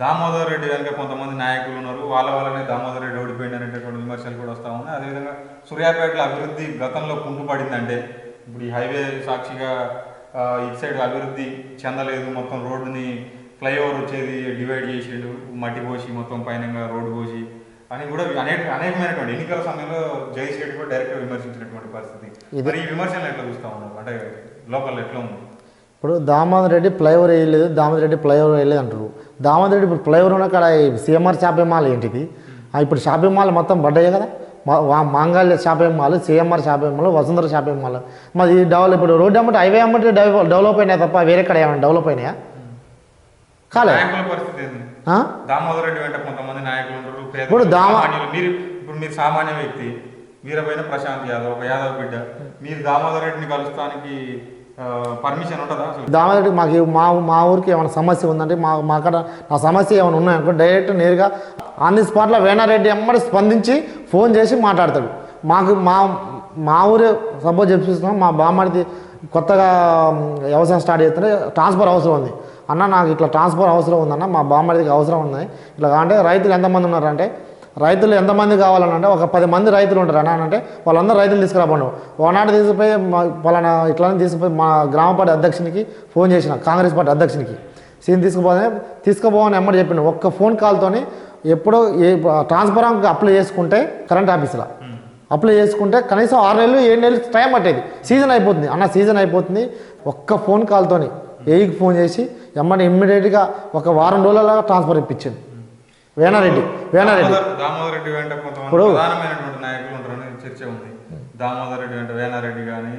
దామోదర్ రెడ్డి కనుక కొంతమంది నాయకులు ఉన్నారు. వాళ్ళ వల్లనే దామోదర్ రెడ్డి ఓడిపోయింది అనేటటువంటి విమర్శలు కూడా వస్తూ ఉన్నాయి. అదేవిధంగా సూర్యాపేటలో అభివృద్ధి గతంలో కుంటుపడిందంటే ఇప్పుడు ఈ హైవే సాక్షిగా ఇటు సైడ్ అభివృద్ధి చెందలేదు. మొత్తం రోడ్డుని ఫ్లైఓవర్ వచ్చేది డివైడ్ చేసిండు. మట్టి పోసి మొత్తం పైన రోడ్డు పోసి అని కూడా అనేక అనేకమైనటువంటి ఎన్నికల సమయంలో జగదీష్ రెడ్డి కూడా డైరెక్ట్గా విమర్శించినటువంటి పరిస్థితి. మరి ఈ విమర్శలు ఎట్లా చూస్తా ఉన్నారు అంటే లోకల్ ఎట్లా ఉంది? ఇప్పుడు దామోదర్ రెడ్డి ఫ్లైఓవర్ వేయలేదు దామోదర్ రెడ్డి ఫ్లైఓవర్ వేయలేదు అంటారు. దామోదర్ రెడ్డి ఇప్పుడు ఫ్లైఓవర్ ఉన్న కాడ సిఎంఆర్ షాపింగ్ మాల్ ఏంటిది? ఇప్పుడు షాపింగ్ మాల్ మొత్తం పడ్డాయి కదా? మా- Mangalya shopping mall CMR shopping mall Vasundhara shopping mall. మరి ఈ డెవలప్ ఇప్పుడు రోడ్డు అమ్మటి హైవే అమ్మటి డెవలప్ డెవలప్ అయినాయి తప్ప వేరే కడ ఏమైనా డెవలప్ అయినాయా? కాలే? దామోదర్ రెడ్డి వెంట కొంతమంది నాయకులు ఉంటారు ఇప్పుడు దామ- మీరు ఇప్పుడు మీరు సామాన్య వ్యక్తి వీరపైన ప్రశాంత్ యాదవ్ ఒక యాదవ్ బిడ్డ. మీరు దామోదర్ రెడ్డిని కలుస్తానికి పర్మిషన్ ఉంటుందా? అసలు మాకు మా మా ఊరికి ఏమైనా సమస్య ఉందంటే మా మా అక్కడ నా సమస్య ఏమైనా ఉన్నాయనుకో డైరెక్ట్ నేరుగా ఆన్ ది స్పాట్లో వేణారెడ్డి ఎమ్మడి స్పందించి ఫోన్ చేసి మాట్లాడతాడు. మాకు మా మా ఊరే సపోజ్ చెప్పిస్తున్నాం మా బామ్మడిది కొత్తగా వ్యవసాయం స్టార్ట్ చేస్తుంటే ట్రాన్స్ఫర్ అవసరం ఉంది. అన్న నాకు ఇట్లా ట్రాన్స్ఫర్ అవసరం ఉందన్న మా బామ్మడికి అవసరం ఉంది. ఇట్లా అంటే రైతులు ఎంతమంది ఉన్నారంటే రైతులు ఎంతమంది కావాలంటే ఒక పది మంది రైతులు ఉంటారు అని అంటే వాళ్ళందరూ రైతులు తీసుకురాపండు ఒకనాడు తీసుకుపోయి పలానా ఇట్లా తీసుకుపోయి మా గ్రామ పార్టీ అధ్యక్షునికి ఫోన్ చేసిన కాంగ్రెస్ పార్టీ అధ్యక్షునికి. సీన్ తీసుకుపోతే తీసుకుపోవని ఎమ్మడి చెప్పిండు. ఒక్క ఫోన్ కాల్తోని ఎప్పుడో ఏ ట్రాన్స్ఫరాంకి అప్లై చేసుకుంటే కరెంట్ ఆఫీసులో. అప్లై చేసుకుంటే కనీసం ఆరు నెలలు ఏడు నెలలు టైం పట్టేది. సీజన్ అయిపోతుంది. అన్న సీజన్ అయిపోతుంది. ఒక్క ఫోన్ కాల్తోని ఏఈకి ఫోన్ చేసి ఎమ్మడి ఇమ్మీడియట్గా ఒక వారం రోజులలో ట్రాన్స్ఫర్ ఇప్పించింది వేణారెడ్డి వేణారెడ్డి దామోదర్ రెడ్డి వెంట కొంతమంది ప్రధానమైనటువంటి నాయకులు ఉంటారని చర్చ ఉంది. దామోదర్ రెడ్డి వెంట వేనారెడ్డి కానీ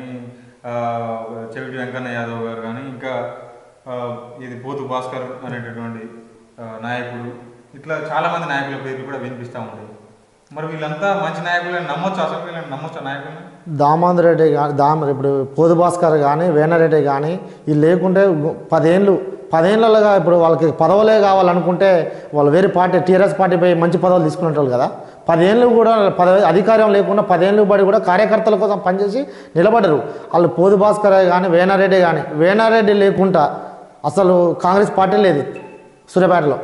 చెవిటి వెంకన్న యాదవ్ గారు కానీ ఇంకా ఇది పోతు భాస్కర్ అనేటటువంటి నాయకుడు ఇట్లా చాలా మంది నాయకుల పేర్లు కూడా వినిపిస్తూ ఉంటాయి మరి వీళ్ళంతా మంచి నాయకులని నమ్మొచ్చు? అసలు వీళ్ళని నమ్మొచ్చు నాయకులని? దామోదర్ రెడ్డి కానీ దామ ఇప్పుడు పోదు భాస్కర్ కానీ వేణారెడ్డి కానీ ఇది లేకుంటే పదేళ్ళు పదేళ్ళగా ఇప్పుడు వాళ్ళకి పదవులే కావాలనుకుంటే వాళ్ళు వేరే పార్టీ టీఆర్ఎస్ పార్టీ పోయి మంచి పదవులు తీసుకునేటోళ్ళు కదా. పదేళ్ళు కూడా పద అధికారం లేకుండా పదేళ్ళు పడి కూడా కార్యకర్తల కోసం పనిచేసి నిలబడరు వాళ్ళు పోదు భాస్కర్ కానీ వేణారెడ్డి కానీ వేణారెడ్డి లేకుండా అసలు కాంగ్రెస్ పార్టీ లేదు సూర్యాపేటలో.